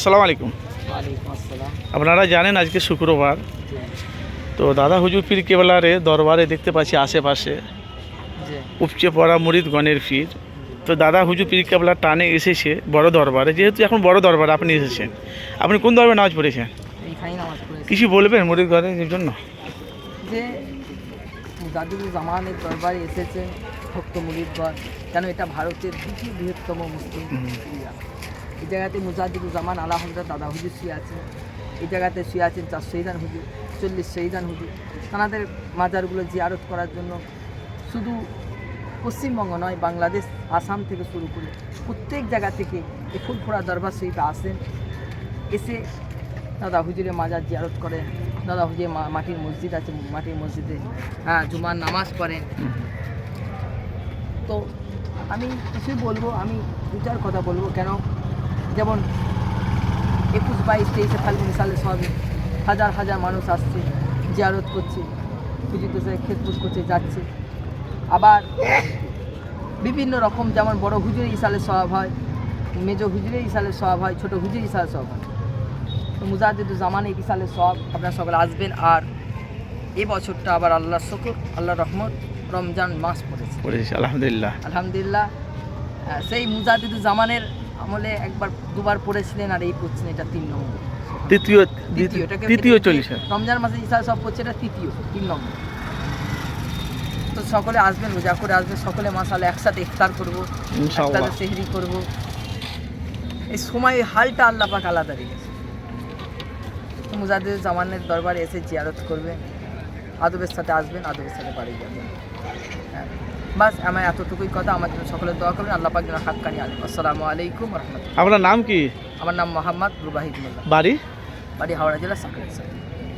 আসসালামু আলাইকুম। আপনারা জানেন আজকে শুক্রবার। তো দাদা হুজুর পীর কেবলারে দরবারে দেখতে পাচ্ছি আশেপাশে উপচে পড়া মুরিদগণের পীর। তো দাদা হুজুর পীর কেবলার টানে এসেছে বড় দরবারে। যেহেতু এখন বড় দরবারে আপনি এসেছেন। আপনি কোন দরবারে নামাজ পড়েছেন? কিছু বলবেন মুরিদগণের জন্য? যে মুজাদুল জামানের দরবারে এসেছে ভক্ত মুরিদগণ। কেন এটা ভারতের দ্বিতীয় বৃহত্তম মুসলিম এই জায়গাতে মুজাদুল জামান আলা হজরত দাদা হুজুর শুয়ে আছেন। এই জায়গাতে শুয়ে আছেন চার শহীদান হুজুর, চল্লিশ শহীদান হুজুর। তাদের মাজারগুলো জিয়ারত করার জন্য শুধু পশ্চিমবঙ্গ নয়, বাংলাদেশ, আসাম থেকে শুরু করে প্রত্যেক জায়গা থেকে এই ফুলফোড়া দরবার শরীফে আসেন। এসে দাদা হুজুরে মাজার জিয়ারত করেন, দাদা হুজুরে মাটির মসজিদ আছে, মাটির মসজিদে হ্যাঁ জুমার নামাজ পড়েন। তো আমি কিছুই বলব, আমি দুটার কথা বলব, কেন যেমন একুশ বাইশ তেইশে ফাল্গুন সালে সবে হাজার হাজার মানুষ আসছে জিয়ারত করছে পুজো দেশে খেতপুজ করছে যাচ্ছে। আবার বিভিন্ন রকম যেমন বড় হুজুরে ইসালে সব হয় মেজ হুজুরে ইসালে সব হয় ছোট হুজুর ইসালে সব হয়। তো মুজাহিদুর জামানে ইসালে সব আপনারা সকলে আসবেন আর এ বছরটা আবার আল্লাহ শকর আল্লাহ রহমত রমজান মাস পড়েছে। আলহামদুলিল্লাহ। আলহামদুলিল্লাহ। সেই মুজাহিদুর জামানের আমলে একবার দুবার পড়েছিলেন আর এই পড়ছেন এটা তিন নম্বর। তৃতীয় তৃতীয় তৃতীয় চল্লিশ। রমজান মাসে ইসা সব পড়ছে এটা তৃতীয় তিন নম্বর। তো সকলে আসবেন রোজা করে আসবেন সকলে মাসালে একসাথে ইফতার করব একসাথে সেহরি করব। এই সময় হালটা আল্লাহ পাক আলাদা রেখেছে। তো মুজাহিদুর জামানের দরবারে এসে জিয়ারত করবেন আদবের সাথে আসবেন আদবের সাথে বাড়ি যাবেন। হ্যাঁ। বাস আমার এতটুকুই কথা। আমার জন্য সকলে দোয়া করবেন। আল্লাহ পাক যেন হাক্কানি আলী আসসালামু আলাইকুম রহমতুল্লাহ। আপনার নাম কি? আমার নাম মোহাম্মদ রুবাহিদ মোল্লা বাড়ি? বাড়ি হাওড়া জেলা সাকরের